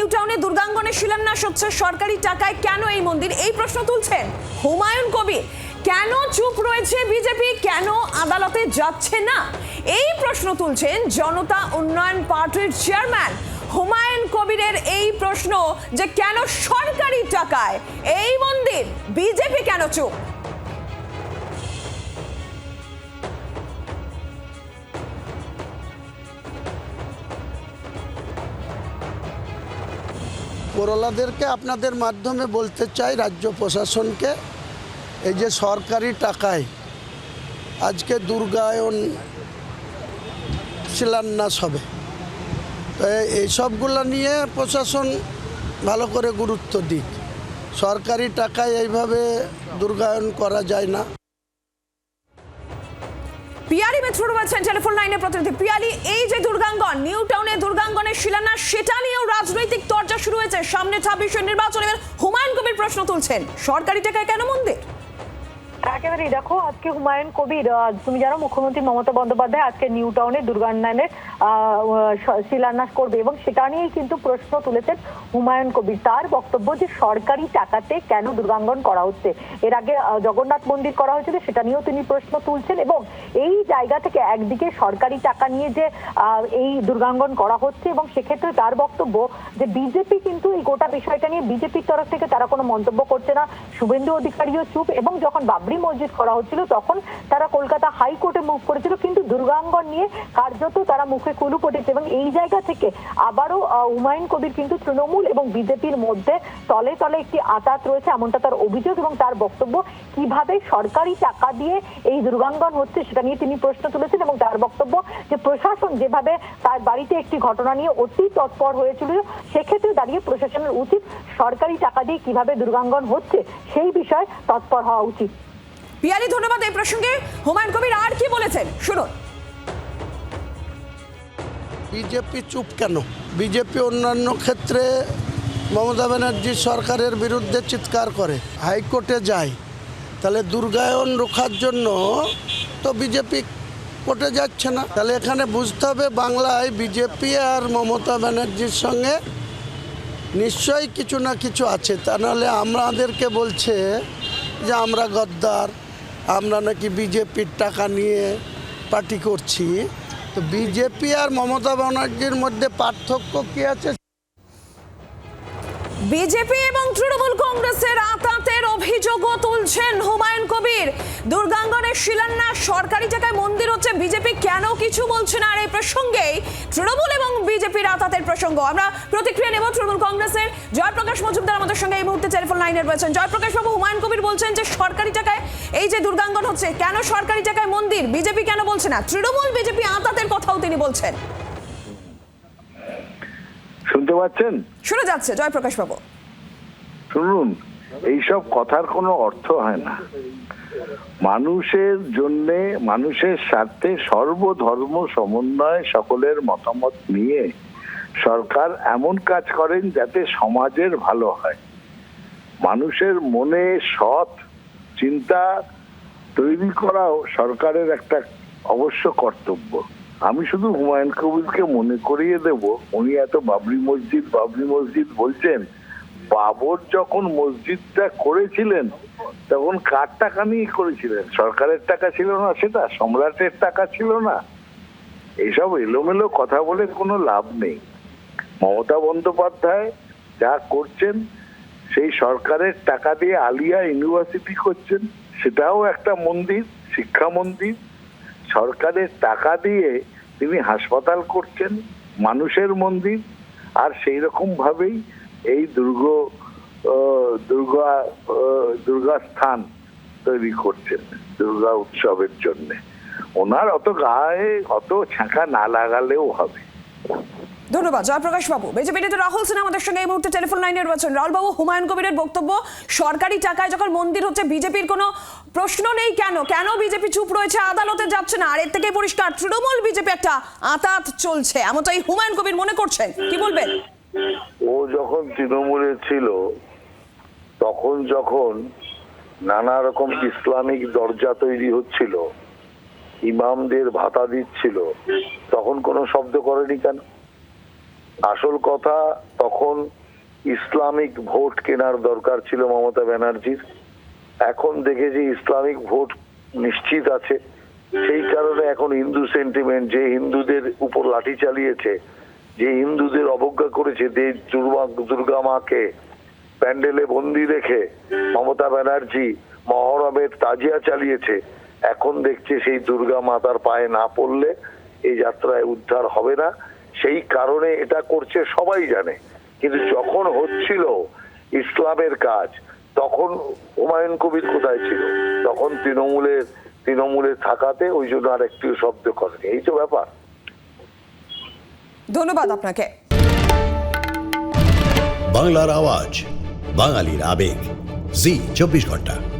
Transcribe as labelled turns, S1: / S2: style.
S1: New টাউনে দুর্গাঙ্গনের শিলান্যাস হচ্ছে সরকারি টাকায় কেন এই মন্দির? এই প্রশ্ন তুলছেন হুমায়ুন কবির। কেন চুপ রয়েছে বিজেপি? কেন আদালতে যাচ্ছে না? এই প্রশ্ন তুলছেন জনতা উন্নয়ন পার্টির চেয়ারম্যান হুমায়ুন কবিরের এই প্রশ্ন যে কেন সরকারি টাকায় এই মন্দির, বিজেপি কেন চুপ?
S2: করলাদেরকে আপনাদের মাধ্যমে বলতে চাই, রাজ্য প্রশাসনকে, এই যে সরকারি টাকায় আজকে দুর্গায়ন শিলান্যাস হবে। তো এই- এইসবগুলো নিয়ে প্রশাসন ভালো করে গুরুত্ব দিক। সরকারি টাকায় এইভাবে দুর্গায়ন করা যায় না।
S1: পিয়ালি মিত্র রয়েছেন টেলিফোন লাইনে প্রতিনিধি। পিয়ালি, এই যে দুর্গাঙ্গন নিউ টাউনে দুর্গাঙ্গনের শিলান্যাস, সেটা নিয়েও রাজনৈতিক তর্জা শুরু হয়েছে। সামনে ছাব্বিশের নির্বাচন, এবার হুমায়ুন কবির প্রশ্ন তুলছেন। সরকারি টাকায় কেন মন্দির?
S3: একেবারে দেখো, আজকে হুমায়ুন কবির তুমি জানো মুখ্যমন্ত্রী মমতা বন্দ্যোপাধ্যায় আজকে নিউ টাউনে দুর্গান্নায়নের শিলান্যাস করবে এবং সেটা নিয়েই কিন্তু প্রশ্ন তুলেছেন হুমায়ুন কবির। তার বক্তব্য যে সরকারি টাকাতে কেন দুর্গাঙ্গন করা হচ্ছে, এর আগে জগন্নাথ মন্দির করা হয়েছিল, সেটা নিয়েও তিনি প্রশ্ন তুলছেন এবং এই জায়গা থেকে একদিকে সরকারি টাকা নিয়ে যে এই দুর্গাঙ্গন করা হচ্ছে এবং সেক্ষেত্রে তার বক্তব্য যে বিজেপি কিন্তু এই গোটা বিষয়টা নিয়ে বিজেপির তরফ থেকে তারা কোনো মন্তব্য করছে না। শুভেন্দু অধিকারীও চুপ এবং যখন বাবরি মসজিদ করা হচ্ছিল। তখন তারা কলকাতা হাইকোর্টে মুভ করেছিল, কিন্তু দুর্গাঙ্গন নিয়ে কার্যত তারা মুখে কুলু পড়েছে এবং এই জায়গা থেকে আবারও হুমায়ুন কবির কিন্তু তৃণমূল এবং বিজেপির মধ্যে তলে তলে একটি আঘাত রয়েছে, এমনটা তার অভিযোগ এবং তার বক্তব্য। কীভাবে সরকারি টাকা দিয়ে এই দুর্গাঙ্গন হচ্ছে সেটা নিয়ে তিনি প্রশ্ন তুলেছেন এবং তার বক্তব্য যে প্রশাসন যেভাবে তার বাড়িতে একটি ঘটনা নিয়ে অতি তৎপর হয়েছিল, সেক্ষেত্রে দাঁড়িয়ে প্রশাসনের উচিত সরকারি টাকা দিয়ে কীভাবে দুর্গাঙ্গন হচ্ছে সেই বিষয়ে তৎপর হওয়া উচিত।
S1: পিয়ালি, ধন্যবাদ এই প্রসঙ্গে। হুমায়ুন কবির আর কি বলেছেন? শুনুন।
S2: বিজেপি চুপ কেন? বিজেপি অন্যান্য ক্ষেত্রে মমতা ব্যানার্জি সরকারের বিরুদ্ধে চিৎকার করে, হাইকোর্টে যায়। তাহলে দুর্গায়ন রোখার জন্য তো বিজেপি কোর্টে যাচ্ছে না। তাহলে এখানে বুঝতে হবে বাংলায় বিজেপি আর মমতা ব্যানার্জির সঙ্গে নিশ্চয়ই কিছু না কিছু আছে। তা নাহলে আমাদেরকে বলছে যে আমরা গদ্দার। আমরা নাকি বিজেপির টাকা নিয়ে পার্টি করছি। তো বিজেপি আর মমতা ব্যানার্জির মধ্যে পার্থক্য কি আছে?
S1: বিজেপি এবং তৃণমূল কংগ্রেসের আতাতের অভিযোগও তুলছেন হুমায়ুন কবির। দুর্গাঙ্গনের শিলান্যাস, সরকারি জায়গায় মন্দির হচ্ছে বিজেপি, কেন কিছু বলছে না? আর এই প্রসঙ্গেই তৃণমূল এবং বিজেপির আতাতের প্রসঙ্গ। আমরা প্রতিক্রিয়া নেব তৃণমূল কংগ্রেসের। জয়প্রকাশ মজুমদার আমাদের সঙ্গে এই মুহূর্তে টেলিফোন লাইনে রয়েছেন। জয়প্রকাশ বাবু, হুমায়ুন কবির বলছেন যে সরকারি টাকায় এই যে দুর্গাঙ্গন হচ্ছে, কেন সরকারি টাকায় মন্দির? বিজেপি কেন বলছে না? তৃণমূল, বিজেপি আতাতের কথাও তিনি বলছেন।
S4: শুনতে পাচ্ছেন?
S1: শুনে যাচ্ছে জয়প্রকাশ বাবু।
S4: শুনুন এইসব কথার কোনো অর্থ হয় না। মানুষের জন্যে মানুষের স্বার্থে সর্বধর্ম সমন্বয় সকলের মতামত নিয়ে সরকার এমন কাজ করেন যাতে সমাজের ভালো হয়। মানুষের মনে সৎ চিন্তা তৈরি করাও সরকারের একটা অবশ্য কর্তব্য। আমি শুধু হুমায়ুন কবিরকে মনে করিয়ে দেব, উনি এত বাবরি মসজিদ বাবরি মসজিদ বলছেন, বাবর যখন মসজিদটা করেছিলেন, তখন কার টাকা নিয়ে করেছিলেন? সরকারের টাকা ছিল না সেটা, সম্রাটের টাকা ছিল না। এইসব এলোমেলো কথা বলে কোনো লাভ নেই। মমতা বন্দ্যোপাধ্যায় যা করছেন, সেই সরকারের টাকা দিয়ে আলিয়া ইউনিভার্সিটি করছেন, সেটাও একটা মন্দির, শিক্ষা মন্দির। সরকারের টাকা দিয়ে তিনি হাসপাতাল করছেন, মানুষের মন্দির, আর সেই রকম ভাবেই এই দুর্গ দুর্গা দুর্গা স্থান তৈরি করছেন দুর্গা উৎসবের জন্যে। ওনার অত গায়ে অত ছাঁকা না লাগালেও হবে।
S1: ধন্যবাদ, জয়প্রকাশ বাবু। বিজেপি নেতা রাহুল সিনহা আমাদের সঙ্গে এই মুহূর্তে টেলিফোন লাইনে রয়েছেন। রাহুল বাবু হুমায়ুন কবিরের বক্তব্য, সরকারি টাকায় যখন মন্দির হচ্ছে, বিজেপির কোনো প্রশ্ন নেই কেন? কেন বিজেপি চুপ রয়েছে? আদালতে যাচ্ছে না। আর এর থেকে পরিষ্কার, তৃণমূল বিজেপি একটা আতাত চলছে। এমনটাই হুমায়ুন কবির মনে করছেন। কি বলবেন?
S4: ও যখন তৃণমূলে ছিল, তখন যখন নানা রকম ইসলামিক দরজা তৈরি হচ্ছিল, ইমামদের ভাতা দিচ্ছিল, তখন কোনো শব্দ করেনি কেন? আসল কথা, তখন
S5: ইসলামিক ভোট কেনার দরকার ছিল মমতা ব্যানার্জির। এখন দেখেছি ইসলামিক ভোট নিশ্চিত আছে, সেই কারণে এখন হিন্দু সেন্টিমেন্ট যে হিন্দুদের উপর লাঠি চালিয়েছে, যে হিন্দুদের অবজ্ঞা করেছে দুর্গা দুর্গা মাকে প্যান্ডেলে বন্দি রেখে মমতা ব্যানার্জি মহরমের তাজিয়া চালিয়েছে, এখন দেখছে সেই দুর্গা মাতার পায়ে না পড়লে এই যাত্রায় উদ্ধার হবে না। সেই কারণে এটা করছে সবাই জানে। কিন্তু যখন হচ্ছিল ইসলামের কাজ তখন হুমায়ুন কবির কোথায় ছিল? তখন তৃণমূলের তৃণমূলে থাকাতে ওই জন্য আর একটিও শব্দ করেনি। এই তো ব্যাপার।
S1: ধন্যবাদ আপনাকে।
S6: বাংলার আওয়াজ বাঙালির আবেগ। জি চব্বিশ ঘণ্টা।